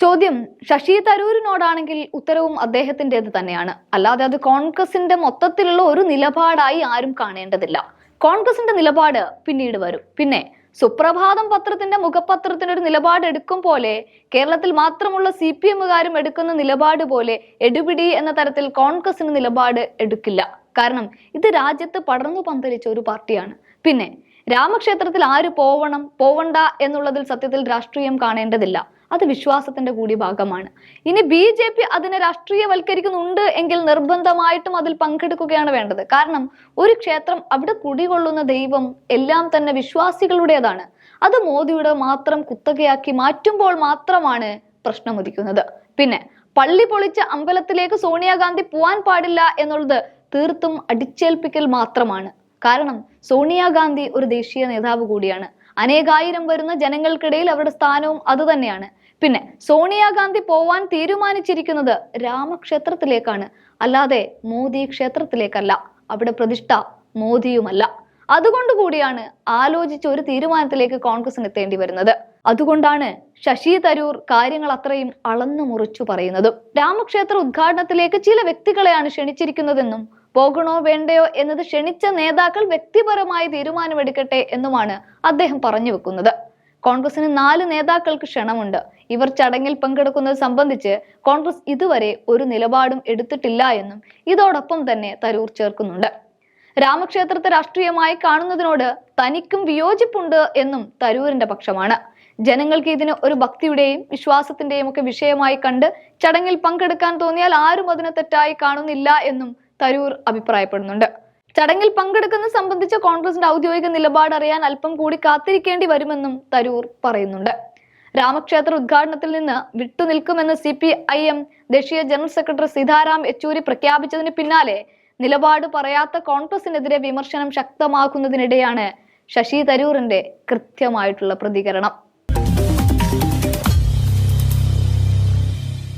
ചോദ്യം ശശി തരൂരിനോടാണെങ്കിൽ ഉത്തരവും അദ്ദേഹത്തിന്റെത് തന്നെയാണ്. അല്ലാതെ അത് കോൺഗ്രസിന്റെ മൊത്തത്തിലുള്ള ഒരു നിലപാടായി ആരും കാണേണ്ടതില്ല. കോൺഗ്രസിന്റെ നിലപാട് പിന്നീട് വരും. പിന്നെ സുപ്രഭാതം പത്രത്തിന്റെ മുഖപത്രത്തിന്റെ ഒരു നിലപാട് എടുക്കും പോലെ കേരളത്തിൽ മാത്രമുള്ള സി പി എമ്മുകാരും എടുക്കുന്ന നിലപാട് പോലെ എടുപിടി എന്ന തരത്തിൽ കോൺഗ്രസിന് നിലപാട് എടുക്കില്ല. കാരണം ഇത് രാജ്യത്ത് പടർന്നു പന്തലിച്ച ഒരു പാർട്ടിയാണ്. പിന്നെ രാമക്ഷേത്രത്തിൽ ആര് പോവണം പോവണ്ട എന്നുള്ളതിൽ സത്യത്തിൽ രാഷ്ട്രീയം കാണേണ്ടതില്ല. അത് വിശ്വാസത്തിന്റെ കൂടി ഭാഗമാണ്. ഇനി ബി ജെ പി അതിനെ രാഷ്ട്രീയവൽക്കരിക്കുന്നുണ്ട് എങ്കിൽ നിർബന്ധമായിട്ടും അതിൽ പങ്കെടുക്കുകയാണ് വേണ്ടത്. കാരണം ഒരു ക്ഷേത്രം അവിടെ കുടികൊള്ളുന്ന ദൈവം എല്ലാം തന്നെ വിശ്വാസികളുടേതാണ്. അത് മോദിയുടെ മാത്രം കുത്തകയാക്കി മാറ്റുമ്പോൾ മാത്രമാണ് പ്രശ്നം ഉദിക്കുന്നത് പിന്നെ പള്ളി പൊളിച്ച അമ്പലത്തിലേക്ക് സോണിയാഗാന്ധി പോവാൻ പാടില്ല എന്നുള്ളത് തീർത്തും അടിച്ചേൽപ്പിക്കൽ മാത്രമാണ്. കാരണം സോണിയാഗാന്ധി ഒരു ദേശീയ നേതാവ് കൂടിയാണ്. അനേകായിരം വരുന്ന ജനങ്ങൾക്കിടയിൽ അവരുടെ സ്ഥാനവും അതുതന്നെയാണ് പിന്നെ സോണിയാഗാന്ധി പോവാൻ തീരുമാനിച്ചിരിക്കുന്നത് രാമക്ഷേത്രത്തിലേക്കാണ്. അല്ലാതെ മോദി ക്ഷേത്രത്തിലേക്കല്ല. അവിടെ പ്രതിഷ്ഠ മോദിയുമല്ല. അതുകൊണ്ട് കൂടിയാണ് ആലോചിച്ച ഒരു തീരുമാനത്തിലേക്ക് കോൺഗ്രസിന് എത്തേണ്ടി വരുന്നത്. അതുകൊണ്ടാണ് ശശി തരൂർ കാര്യങ്ങൾ അത്രയും അളന്നു മുറിച്ചു പറയുന്നതും. രാമക്ഷേത്ര ഉദ്ഘാടനത്തിലേക്ക് ചില വ്യക്തികളെയാണ് ക്ഷണിച്ചിരിക്കുന്നതെന്നും പോകണോ വേണ്ടയോ എന്നത് ക്ഷണിച്ച നേതാക്കൾ വ്യക്തിപരമായി തീരുമാനമെടുക്കട്ടെ എന്നുമാണ് അദ്ദേഹം പറഞ്ഞു വെക്കുന്നത്. കോൺഗ്രസിന് നാല് നേതാക്കൾക്ക് ക്ഷണമുണ്ട്. ഇവർ ചടങ്ങിൽ പങ്കെടുക്കുന്നത് സംബന്ധിച്ച് കോൺഗ്രസ് ഇതുവരെ ഒരു നിലപാടും എടുത്തിട്ടില്ല എന്നും ഇതോടൊപ്പം തന്നെ തരൂർ ചേർക്കുന്നുണ്ട്. രാമക്ഷേത്രത്തെ രാഷ്ട്രീയമായി കാണുന്നതിനോട് തനിക്കും വിയോജിപ്പുണ്ട് എന്നും തരൂരിന്റെ പക്ഷമാണ്. ജനങ്ങൾക്ക് ഇതിന് ഒരു ഭക്തിയുടെയും വിശ്വാസത്തിന്റെയും ഒക്കെ വിഷയമായി കണ്ട് ചടങ്ങിൽ പങ്കെടുക്കാൻ തോന്നിയാൽ ആരും അതിനെ തെറ്റായി കാണുന്നില്ല എന്നും തരൂർ അഭിപ്രായപ്പെടുന്നുണ്ട്. ചടങ്ങിൽ പങ്കെടുക്കുന്നത് സംബന്ധിച്ച കോൺഗ്രസിന്റെ ഔദ്യോഗിക നിലപാട് അറിയാൻ അല്പം കൂടി കാത്തിരിക്കേണ്ടി വരുമെന്നും തരൂർ പറയുന്നുണ്ട്. രാമക്ഷേത്ര ഉദ്ഘാടനത്തിൽ നിന്ന് വിട്ടുനിൽക്കുമെന്ന് സി പി ഐ എം ദേശീയ ജനറൽ സെക്രട്ടറി സീതാറാം യെച്ചൂരി പ്രഖ്യാപിച്ചതിന് പിന്നാലെ നിലപാട് പറയാത്ത കോൺഗ്രസിനെതിരെ വിമർശനം ശക്തമാക്കുന്നതിനിടെയാണ് ശശി തരൂറിന്റെ കൃത്യമായിട്ടുള്ള പ്രതികരണം.